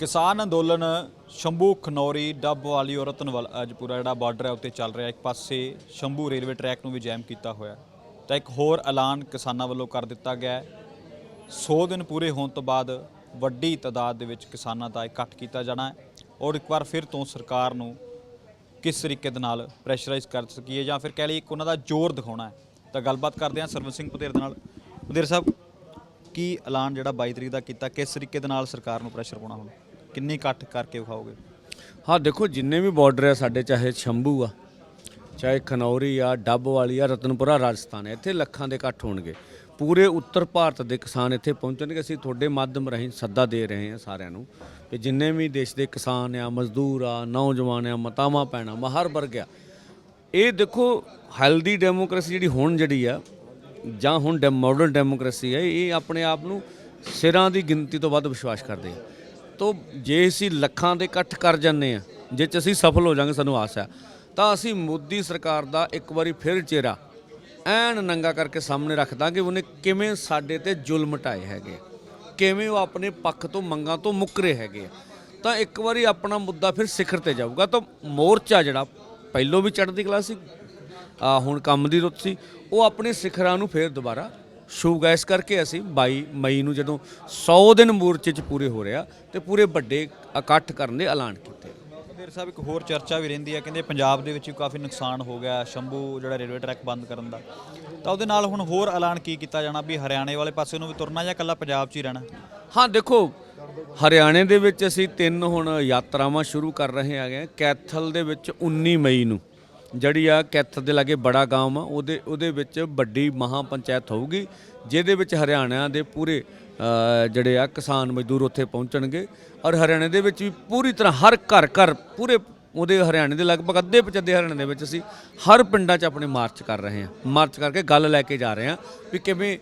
ਕਿਸਾਨ ਅੰਦੋਲਨ ਸ਼ੰਭੂ ਖਨੌਰੀ ਡੱਬ ਵਾਲੀ ਔਰ ਰਤਨਵਾਲ ਅੱਜ ਪੂਰਾ ਜਿਹੜਾ ਬਾਰਡਰ ਹੈ ਉੱਤੇ ਚੱਲ ਰਿਹਾ। ਇੱਕ ਪਾਸੇ ਸ਼ੰਭੂ ਰੇਲਵੇ ਟਰੈਕ ਨੂੰ ਵੀ ਜੈਮ ਕੀਤਾ ਹੋਇਆ। ਤਾਂ ਇੱਕ ਹੋਰ ਐਲਾਨ ਕਿਸਾਨਾਂ ਵੱਲੋਂ ਕਰ ਦਿੱਤਾ ਗਿਆ ਹੈ। 100 ਦਿਨ ਪੂਰੇ ਹੋਣ ਤੋਂ ਬਾਅਦ ਵੱਡੀ ਤਾਦਾਦ ਦੇ ਵਿੱਚ ਕਿਸਾਨਾਂ ਦਾ ਇਕੱਠ ਕੀਤਾ ਜਾਣਾ ਹੈ ਔਰ ਇੱਕ ਵਾਰ ਫਿਰ ਤੋਂ ਸਰਕਾਰ ਨੂੰ ਕਿਸ ਤਰੀਕੇ ਦੇ ਨਾਲ ਪ੍ਰੈਸ਼ਰਾਈਜ਼ ਕਰ ਸਕੀਏ ਜਾਂ ਫਿਰ ਕਹਿ ਲਈਏ ਇੱਕ ਉਹਨਾਂ ਦਾ ਜ਼ੋਰ ਦਿਖਾਉਣਾ ਹੈ। ਤਾਂ ਗੱਲਬਾਤ ਕਰਦੇ ਹਾਂ ਸਰਵਨ ਸਿੰਘ ਪਤੇਰ ਦੇ ਨਾਲ। ਪਤੇਰ ਸਾਹਿਬ, ਕੀ ਐਲਾਨ ਜਿਹੜਾ 22 ਤਰੀਕ ਦਾ ਕੀਤਾ, ਕਿਸ ਤਰੀਕੇ ਦੇ ਨਾਲ ਸਰਕਾਰ ਨੂੰ ਪ੍ਰੈਸ਼ਰ ਪਾਉਣਾ ਹੁਣ? ਕਿੰਨੀ ਇਕੱਠ ਕਰਕੇ ਵਿਖਾਓਗੇ? ਹਾਂ, ਦੇਖੋ, ਜਿੰਨੇ ਵੀ ਬਾਰਡਰ ਆ ਸਾਡੇ, ਚਾਹੇ ਸ਼ੰਭੂ ਆ, ਚਾਹੇ ਖਨੌਰੀ ਆ, ਡੱਬ ਵਾਲੀ ਆ, ਰਤਨਪੁਰਾ, ਰਾਜਸਥਾਨ ਹੈ ਇੱਥੇ ਲੱਖਾਂ ਦੇ ਇਕੱਠ ਹੋਣਗੇ। ਪੂਰੇ ਉੱਤਰ ਭਾਰਤ ਦੇ ਕਿਸਾਨ ਇੱਥੇ ਪਹੁੰਚਣਗੇ। ਅਸੀਂ ਤੁਹਾਡੇ ਮਾਧਿਅਮ ਰਾਹੀਂ ਸੱਦਾ ਦੇ ਰਹੇ ਹਾਂ ਸਾਰਿਆਂ ਨੂੰ ਕਿ ਜਿੰਨੇ ਵੀ ਦੇਸ਼ ਦੇ ਕਿਸਾਨ ਆ, ਮਜ਼ਦੂਰ ਆ, ਨੌਜਵਾਨ ਆ, ਮਤਾਵਾਂ ਪੈਣਾ ਹਰ ਵਰਗ ਆ, ਇਹ ਦੇਖੋ ਹੈਲਦੀ ਡੈਮੋਕ੍ਰੇਸੀ ਜਿਹੜੀ ਹੁਣ ਜਿਹੜੀ ਆ, ਜਾਂ ਹੁਣ ਡੈ ਮਾਡਰਨ ਡੈਮੋਕ੍ਰੇਸੀ ਹੈ ਇਹ ਆਪਣੇ ਆਪ ਨੂੰ ਸਿਰਾਂ ਦੀ ਗਿਣਤੀ ਤੋਂ ਵੱਧ ਵਿਸ਼ਵਾਸ ਕਰਦੇ ਆ। ਤੋ ਜੇ ਅਸੀਂ ਲੱਖਾਂ ਦੇ ਇਕੱਠ ਕਰ ਜੰਨੇ ਆ ਜਿਸ ਚ ਅਸੀਂ ਸਫਲ ਹੋ ਜਾਾਂਗੇ, ਸਾਨੂੰ ਆਸ ਹੈ। ਤਾਂ ਅਸੀਂ ਮੋਦੀ ਸਰਕਾਰ ਦਾ ਇੱਕ ਵਾਰੀ ਫਿਰ ਚਿਹਰਾ ਐਨ ਨੰਗਾ ਕਰਕੇ ਸਾਹਮਣੇ ਰੱਖਦਾ ਕਿ ਉਹਨੇ ਕਿਵੇਂ ਸਾਡੇ ਤੇ ਜ਼ੁਲਮ ਢਾਏ ਹੈਗੇ ਕਿਵੇਂ ਉਹ ਆਪਣੇ ਪੱਖ ਤੋਂ ਮੰਗਾਂ ਤੋਂ ਮੁੱਕਰੇ ਹੈਗੇ ਤਾਂ ਇੱਕ ਵਾਰੀ ਆਪਣਾ ਮੁੱਦਾ ਫਿਰ ਸਿਖਰ ਤੇ ਜਾਊਗਾ। ਤਾਂ ਮੋਰਚਾ ਜਿਹੜਾ, ਪਹਿਲੋਂ ਵੀ ਚੜ੍ਹਦੀ ਕਲਾ ਸੀ ਆ ਹੁਣ ਕੰਮ ਦੀ ਰੁੱਤ ਸੀ, ਉਹ ਆਪਣੇ ਸਿਖਰਾਂ ਨੂੰ ਫੇਰ ਦੁਬਾਰਾ ਛੂਗਾ ਇਸ ਕਰਕੇ ਅਸੀਂ 22 ਮਈ ਨੂੰ ਜਦੋਂ 100 ਦਿਨ ਮੋਰਚੇ 'ਚ ਪੂਰੇ ਹੋ ਰਿਹਾ ਤੇ ਪੂਰੇ ਵੱਡੇ ਇਕੱਠ ਕਰਨ ਦੇ ਐਲਾਨ ਕੀਤੇ। ਪਤੇਰ ਸਾਹਿਬ ਇੱਕ ਹੋਰ ਚਰਚਾ ਵੀ ਰਹਿੰਦੀ ਹੈ ਕਹਿੰਦੇ ਪੰਜਾਬ ਦੇ ਵਿੱਚ ਵੀ ਕਾਫੀ ਨੁਕਸਾਨ ਹੋ ਗਿਆ ਸ਼ੰਭੂ ਜਿਹੜਾ ਰੇਲਵੇ ਟਰੈਕ ਬੰਦ ਕਰਨ ਦਾ। ਤਾਂ ਉਹਦੇ ਨਾਲ ਹੁਣ ਹੋਰ ਐਲਾਨ ਕੀ ਕੀਤਾ ਜਾਣਾ ਵੀ ਹਰਿਆਣੇ ਵਾਲੇ ਪਾਸੇ ਨੂੰ ਵੀ ਤੁਰਨਾ ਜਾਂ ਇਕੱਲਾ ਪੰਜਾਬ 'ਚ ਹੀ ਰਹਿਣਾ? ਹਾਂ ਦੇਖੋ ਹਰਿਆਣੇ ਦੇ ਵਿੱਚ ਅਸੀਂ ਤਿੰਨ ਹੁਣ ਯਾਤਰਾਵਾਂ ਸ਼ੁਰੂ ਕਰ ਰਹੇ ਹੈਗੇ ਕੈਥਲ ਦੇ ਵਿੱਚ 19 ਮਈ ਨੂੰ। ਜਿਹੜੀ ਆ ਕੈਥਲ ਦੇ ਲਾਗੇ ਬੜਾ ਗਾਂਵ ਆ, ਉਹਦੇ ਉਹਦੇ ਵਿੱਚ ਵੱਡੀ ਮਹਾ ਪੰਚਾਇਤ ਹੋਊਗੀ, ਜਿਹਦੇ ਵਿੱਚ ਹਰਿਆਣਾ ਦੇ ਪੂਰੇ ਜਿਹੜੇ ਆ ਕਿਸਾਨ ਮਜ਼ਦੂਰ ਉੱਥੇ ਪਹੁੰਚਣਗੇ, ਔਰ ਹਰਿਆਣੇ ਦੇ ਵਿੱਚ ਵੀ ਪੂਰੀ ਤਰ੍ਹਾਂ ਹਰ ਘਰ ਘਰ ਪੂਰੇ ਉਹਦੇ ਹਰਿਆਣੇ ਦੇ ਲਗਭਗ ਅੱਧੇ ਪਚੱਦੇ ਹਰਿਆਣੇ ਦੇ ਵਿੱਚ ਅਸੀਂ ਹਰ ਪਿੰਡਾਂ 'ਚ ਆਪਣੇ ਮਾਰਚ ਕਰ ਰਹੇ ਹਾਂ। ਮਾਰਚ ਕਰਕੇ ਗੱਲ ਲੈ ਕੇ ਜਾ ਰਹੇ ਹਾਂ ਵੀ ਕਿਵੇਂ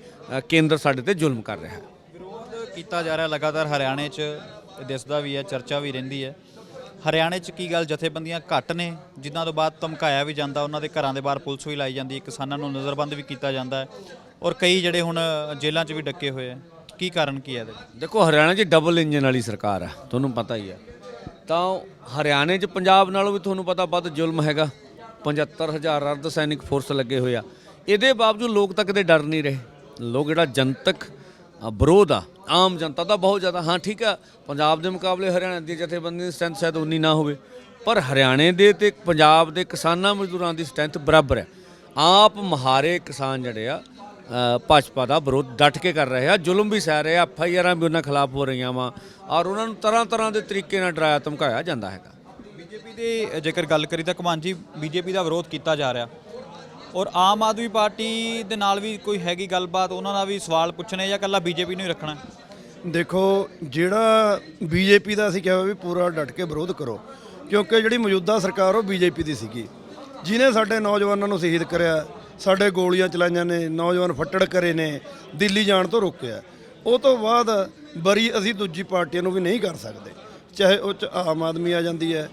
ਕੇਂਦਰ ਸਾਡੇ ਤੇ ਜ਼ੁਲਮ ਕਰ ਰਿਹਾ ਹੈ। ਵਿਰੋਧ ਕੀਤਾ ਜਾ ਰਿਹਾ ਲਗਾਤਾਰ ਹਰਿਆਣੇ 'ਚ, ਦਿਸਦਾ ਵੀ ਹੈ, ਚਰਚਾ ਵੀ ਰਹਿੰਦੀ ਹੈ। ਹਰਿਆਣੇ 'ਚ ਕੀ ਗੱਲ ਜਥੇਬੰਦੀਆਂ ਘੱਟ ਨੇ? ਜਿਨ੍ਹਾਂ ਤੋਂ ਬਾਅਦ ਧਮਕਾਇਆ ਵੀ ਜਾਂਦਾ, ਉਹਨਾਂ ਦੇ ਘਰਾਂ ਦੇ ਬਾਹਰ ਪੁਲਿਸ ਵੀ ਲਾਈ ਜਾਂਦੀ ਹੈ, ਕਿਸਾਨਾਂ ਨੂੰ ਨਜ਼ਰਬੰਦ ਵੀ ਕੀਤਾ ਜਾਂਦਾ ਹੈ ਔਰ ਕਈ ਜਿਹੜੇ ਹੁਣ ਜੇਲ੍ਹਾਂ 'ਚ ਵੀ ਡੱਕੇ ਹੋਏ ਆ ਕੀ ਕਾਰਨ ਕੀ ਹੈ ਇਹਦੇ? ਦੇਖੋ, ਹਰਿਆਣਾ 'ਚ ਡਬਲ ਇੰਜਨ ਵਾਲੀ ਸਰਕਾਰ ਆ ਤੁਹਾਨੂੰ ਪਤਾ ਹੀ ਆ ਤਾਂ ਹਰਿਆਣੇ 'ਚ ਪੰਜਾਬ ਨਾਲੋਂ ਵੀ ਤੁਹਾਨੂੰ ਪਤਾ ਵੱਧ ਜ਼ੁਲਮ ਹੈਗਾ। 75000 ਅਰਧ ਸੈਨਿਕ ਫੋਰਸ ਲੱਗੇ ਹੋਏ ਆ। ਇਹਦੇ ਬਾਵਜੂਦ ਲੋਕ ਤਾਂ ਕਦੇ ਡਰ ਨਹੀਂ ਰਹੇ। ਲੋਕ ਜਿਹੜਾ ਜਨਤਕ ਵਿਰੋਧ ਆ, ਆਮ ਜਨਤਾ ਦਾ ਬਹੁਤ ਜ਼ਿਆਦਾ। ਹਾਂ, ਠੀਕ ਆ, ਪੰਜਾਬ ਦੇ ਮੁਕਾਬਲੇ ਹਰਿਆਣਾ ਦੀ ਜਥੇਬੰਦੀ ਦੀ ਸਟਰੈਂਥ ਸ਼ਾਇਦ ਉਨੀ ਨਾ ਹੋਵੇ, ਪਰ ਹਰਿਆਣੇ ਦੇ ਤੇ ਪੰਜਾਬ ਦੇ ਕਿਸਾਨਾਂ ਮਜ਼ਦੂਰਾਂ ਦੀ ਸਟਰੈਂਥ ਬਰਾਬਰ ਹੈ। ਆਪ ਮਹਾਰੇ ਕਿਸਾਨ ਜਿਹੜੇ ਆ ਭਾਜਪਾ ਦਾ ਵਿਰੋਧ ਡਟ ਕੇ ਕਰ ਰਹੇ ਆ, ਜ਼ੁਲਮ ਵੀ ਸਹਿ ਰਹੇ ਆ, ਐਫ ਆਈ ਆਰਾਂ ਵੀ ਉਹਨਾਂ ਖਿਲਾਫ ਹੋ ਰਹੀਆਂ ਵਾ, ਔਰ ਉਹਨਾਂ ਨੂੰ ਤਰ੍ਹਾਂ ਤਰ੍ਹਾਂ ਦੇ ਤਰੀਕੇ ਨਾਲ ਡਰਾਇਆ ਧਮਕਾਇਆ ਜਾਂਦਾ ਹੈਗਾ। ਬੀਜੇਪੀ ਦੇ ਜੇਕਰ ਗੱਲ ਕਰੀ ਤਾਂ ਕਮਾਨ ਜੀ ਬੀਜੇਪੀ ਦਾ ਵਿਰੋਧ ਕੀਤਾ ਜਾ ਰਿਹਾ। ਔਰ ਆਮ ਆਦਮੀ ਪਾਰਟੀ ਦੇ ਨਾਲ ਵੀ ਕੋਈ ਹੈਗੀ ਗੱਲਬਾਤ, ਉਹਨਾਂ ਨਾਲ ਵੀ ਸਵਾਲ ਪੁੱਛਣੇ ਜਾਂ ਕੱਲਾ ਬੀਜੇਪੀ ਨੂੰ ਹੀ ਰੱਖਣਾ? ਦੇਖੋ, ਜਿਹੜਾ ਬੀਜੇਪੀ ਦਾ ਅਸੀਂ ਕਿਹਾ ਵੀ ਪੂਰਾ ਡਟ ਕੇ ਵਿਰੋਧ ਕਰੋ, ਕਿਉਂਕਿ ਜਿਹੜੀ ਮੌਜੂਦਾ ਸਰਕਾਰ ਉਹ ਬੀਜੇਪੀ ਦੀ ਸੀਗੀ। ਜਿਨੇ ਸਾਡੇ ਨੌਜਵਾਨਾਂ ਨੂੰ ਸ਼ਹੀਦ ਕਰਿਆ, ਸਾਡੇ ਗੋਲੀਆਂ ਚਲਾਈਆਂ ਨੇ, ਨੌਜਵਾਨ ਫੱਟੜ ਕਰੇ ਨੇ, ਦਿੱਲੀ ਜਾਣ ਤੋਂ ਰੋਕਿਆ। ਉਹ ਤੋਂ ਬਾਅਦ ਬਰੀ ਅਸੀਂ ਦੂਜੀ ਪਾਰਟੀਆਂ ਨੂੰ ਵੀ ਨਹੀਂ ਕਰ ਸਕਦੇ, ਚਾਹੇ ਉਹ 'ਚ ਆਮ ਆਦਮੀ ਆ ਜਾਂਦੀ ਹੈ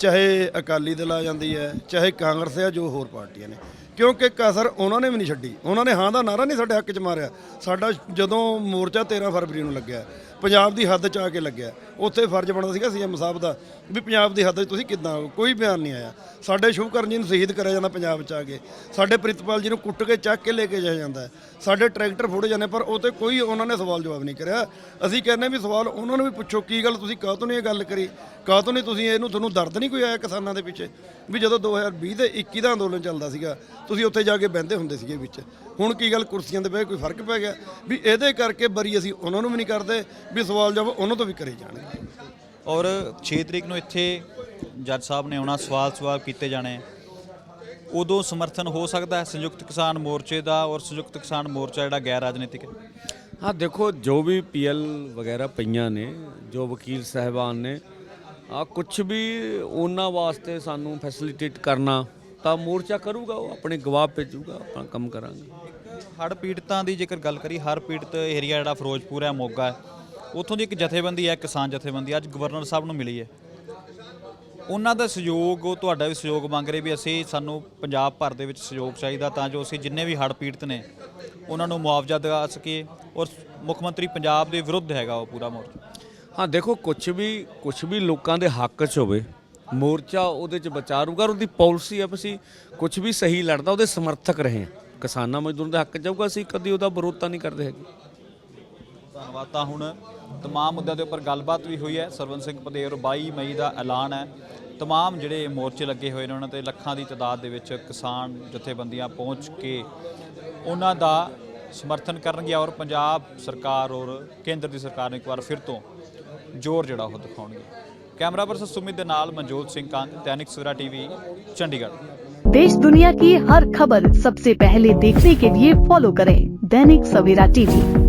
ਚਾਹੇ ਅਕਾਲੀ ਦਲ ਆ ਜਾਂਦੀ ਹੈ, ਚਾਹੇ ਕਾਂਗਰਸ ਆ ਜੋ ਹੋਰ ਪਾਰਟੀਆਂ ਨੇ। ਕਿਉਂਕਿ ਕਸਰ ਉਹਨਾਂ ਨੇ ਵੀ ਨਹੀਂ ਛੱਡੀ। ਉਹਨਾਂ ਨੇ ਹਾਂ ਦਾ ਨਾਰਾ ਨਹੀਂ ਸਾਡੇ ਹੱਕ 'ਚ ਮਾਰਿਆ। ਸਾਡਾ ਜਦੋਂ ਮੋਰਚਾ 13 ਫਰਵਰੀ ਨੂੰ ਲੱਗਿਆ ਪੰਜਾਬ ਦੀ ਹੱਦ 'ਚ ਆ ਕੇ ਲੱਗਿਆ। ਉੱਥੇ ਫਰਜ਼ ਬਣਦਾ ਸੀਗਾ ਸੀਐਮ ਸਾਹਿਬ ਦਾ ਵੀ ਪੰਜਾਬ ਦੀ ਹੱਦ 'ਚ ਤੁਸੀਂ ਕਿੱਦਾਂ ਹੋ? ਕੋਈ ਬਿਆਨ ਨਹੀਂ ਆਇਆ। ਸਾਡੇ ਸ਼ੁਭਕਰਨ ਜੀ ਨੂੰ ਸ਼ਹੀਦ ਕਰਿਆ ਜਾਂਦਾ ਪੰਜਾਬ 'ਚ ਆ ਕੇ। ਸਾਡੇ ਪ੍ਰਿਤਪਾਲ ਜੀ ਨੂੰ ਕੁੱਟ ਕੇ ਚੱਕ ਕੇ ਲੈ ਕੇ ਜਾਇਆ ਜਾਂਦਾ। ਹੈ। ਸਾਡੇ ਟਰੈਕਟਰ ਫੋੜੇ ਜਾਂਦੇ ਪਰ ਉਹ ਤੇ ਕੋਈ ਉਹਨਾਂ ਨੇ ਸਵਾਲ ਜਵਾਬ ਨਹੀਂ ਕਰਿਆ। ਅਸੀਂ ਕਹਿੰਦੇ ਵੀ ਸਵਾਲ ਉਹਨਾਂ ਨੂੰ ਵੀ ਪੁੱਛੋ, ਕੀ ਗੱਲ ਤੁਸੀਂ ਕਾਹ ਤੋਂ ਨਹੀਂ ਇਹ ਗੱਲ ਕਰੀ? ਕਾਹ ਤੋਂ ਨਹੀਂ ਤੁਸੀਂ ਇਹਨੂੰ ਤੁਹਾਨੂੰ ਦਰਦ ਨਹੀਂ ਕੋਈ ਆਇਆ ਕਿਸਾਨਾਂ ਦੇ ਪਿੱਛੇ? ਵੀ ਜਦੋਂ 2020 ਤੇ 21 ਦਾ ਅੰਦੋਲਨ ਚੱਲਦਾ ਸੀਗਾ, ਤੁਸੀਂ ਉੱਥੇ ਜਾ ਕੇ ਬਹਿੰਦੇ ਹੁੰਦੇ ਸੀਗੇ ਵਿੱਚ। ਹੁਣ ਕੀ ਗੱਲ ਕੁਰਸੀਆਂ ਤੇ ਬਹਿ ਕੇ ਕੋਈ ਫ਼ਰਕ ਪੈ ਗਿਆ? ਵੀ ਇਹਦੇ ਕਰਕੇ ਬਰੀ ਅਸੀਂ ਉਹਨਾਂ ਨੂੰ ਵੀ ਨਹੀਂ ਕਰਦੇ ਵੀ ਸਵਾਲ ਜਵਾਬ ਉਹਨਾਂ ਤੋਂ ਵੀ ਕਰੇ ਜਾਣਗੇ ਔਰ 6 ਤਰੀਕ ਨੂੰ ਇੱਥੇ ਜੱਜ ਸਾਹਿਬ ਨੇ ਆਉਣਾ ਸਵਾਲ ਸਵਾਲ ਕੀਤੇ ਜਾਣੇ। ਉਦੋਂ ਸਮਰਥਨ ਹੋ ਸਕਦਾ ਹੈ ਸੰਯੁਕਤ ਕਿਸਾਨ ਮੋਰਚੇ ਦਾ ਔਰ ਸੰਯੁਕਤ ਕਿਸਾਨ ਮੋਰਚਾ ਜਿਹੜਾ ਗੈਰ ਰਾਜਨੀਤਿਕ ਹੈ? ਹਾਂ ਦੇਖੋ ਜੋ ਵੀ ਪੀਐਲ ਵਗੈਰਾ ਪਈਆਂ ਨੇ ਜੋ ਵਕੀਲ ਸਾਹਿਬਾਨ ਨੇ ਆ ਕੁਝ ਵੀ ਉਹਨਾਂ ਵਾਸਤੇ ਸਾਨੂੰ ਫੈਸਿਲਿਟੇਟ ਕਰਨਾ ਤਾਂ ਮੋਰਚਾ ਕਰੂਗਾ ਉਹ ਆਪਣੇ ਗਵਾਹ ਭੇਜੂਗਾ ਆਪਾਂ ਕੰਮ ਕਰਾਂਗੇ। ਹੜ ਪੀੜਤਾਂ ਦੀ ਜੇਕਰ ਗੱਲ ਕਰੀ ਹੜ ਪੀੜਤ ਏਰੀਆ ਜਿਹੜਾ ਫਿਰੋਜ਼ਪੁਰ ਹੈ ਮੋਗਾ ਹੈ ਉੱਥੋਂ ਦੀ ਇੱਕ ਜਥੇਬੰਦੀ ਹੈ, ਕਿਸਾਨ ਜਥੇਬੰਦੀ, ਅੱਜ ਗਵਰਨਰ ਸਾਹਿਬ ਨੂੰ ਮਿਲੀ ਹੈ। ਉਹਨਾਂ ਦਾ ਸਹਿਯੋਗ, ਉਹ ਤੁਹਾਡਾ ਵੀ ਸਹਿਯੋਗ ਮੰਗ ਰਹੇ ਵੀ ਅਸੀਂ ਸਾਨੂੰ ਪੰਜਾਬ ਭਰ ਦੇ ਵਿੱਚ ਸਹਿਯੋਗ ਚਾਹੀਦਾ ਤਾਂ ਜੋ ਅਸੀਂ ਜਿੰਨੇ ਵੀ ਹੜ੍ਹ ਪੀੜਤ ਨੇ, ਉਹਨਾਂ ਨੂੰ ਮੁਆਵਜ਼ਾ ਦਿਵਾ ਸਕੀਏ ਔਰ ਮੁੱਖ ਮੰਤਰੀ ਪੰਜਾਬ ਦੇ ਵਿਰੁੱਧ ਹੈਗਾ ਉਹ ਪੂਰਾ ਮੋਰਚਾ। ਹਾਂ, ਦੇਖੋ ਕੁਝ ਵੀ ਕੁਝ ਵੀ ਲੋਕਾਂ ਦੇ ਹੱਕ 'ਚ ਹੋਵੇ, ਮੋਰਚਾ ਉਹਦੇ 'ਚ ਵਿਚਾਰੂਗਾ ਔਰ ਉਹਦੀ ਪਾਲਿਸੀ ਹੈ, ਅਸੀਂ ਕੁਝ ਵੀ ਸਹੀ ਲੜਦਾ, ਉਹਦੇ ਸਮਰਥਕ ਰਹੇ ਕਿਸਾਨਾਂ ਮਜ਼ਦੂਰਾਂ ਦੇ ਹੱਕ 'ਚ ਜਾਊਗਾ, ਅਸੀਂ ਕਦੀ ਉਹਦਾ ਵਿਰੋਧ ਤਾਂ ਨਹੀਂ ਕਰਦੇ ਹੈਗੇ। ਧੰਨਵਾਦ ਤਾਂ ਹੁਣ तमाम ਮੁੱਦਿਆਂ ਦੇ ਉੱਪਰ ਗੱਲਬਾਤ ਵੀ ਹੋਈ ਹੈ ਸਰਵਨ ਸਿੰਘ ਪਦੇਰ 22 ਮਈ ਦਾ ਐਲਾਨ ਹੈ तमाम ਜਿਹੜੇ ਮੋਰਚੇ ਲੱਗੇ ਹੋਏ ਨੇ ਉਹਨਾਂ ਤੇ ਲੱਖਾਂ ਦੀ ਤਾਦਾਦ ਦੇ ਵਿੱਚ ਕਿਸਾਨ ਜਥੇਬੰਦੀਆਂ ਪਹੁੰਚ ਕੇ ਉਹਨਾਂ ਦਾ ਸਮਰਥਨ ਕਰਨਗੇ ਔਰ ਪੰਜਾਬ ਸਰਕਾਰ ਔਰ ਕੇਂਦਰ ਦੀ ਸਰਕਾਰ ਨੂੰ ਇੱਕ ਵਾਰ ਫਿਰ ਤੋਂ ਜ਼ੋਰ ਜਿਹੜਾ ਉਹ ਦਿਖਾਉਣਗੇ ਕੈਮਰਾ ਪਰਸਨ ਸੁਮਿਤ ਦੇ ਨਾਲ ਮਨਜੋਤ ਸਿੰਘ ਕੰਗ ਦੈਨਿਕ ਸਵੇਰਾ ਟੀਵੀ ਚੰਡੀਗੜ੍ਹ देश दुनिया की हर खबर सबसे पहले देखने के लिए फॉलो करें दैनिक सवेरा टीवी